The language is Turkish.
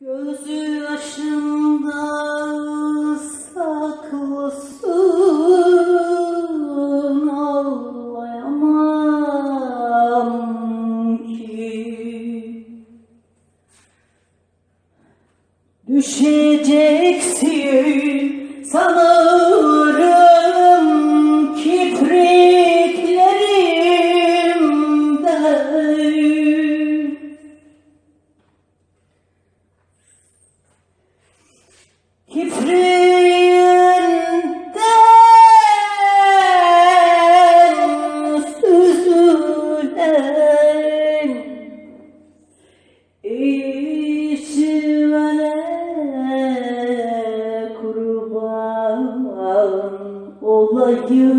Gözü yaşında saklısın ağlayamam ki. Düşeceksin İçmene kurban olayım.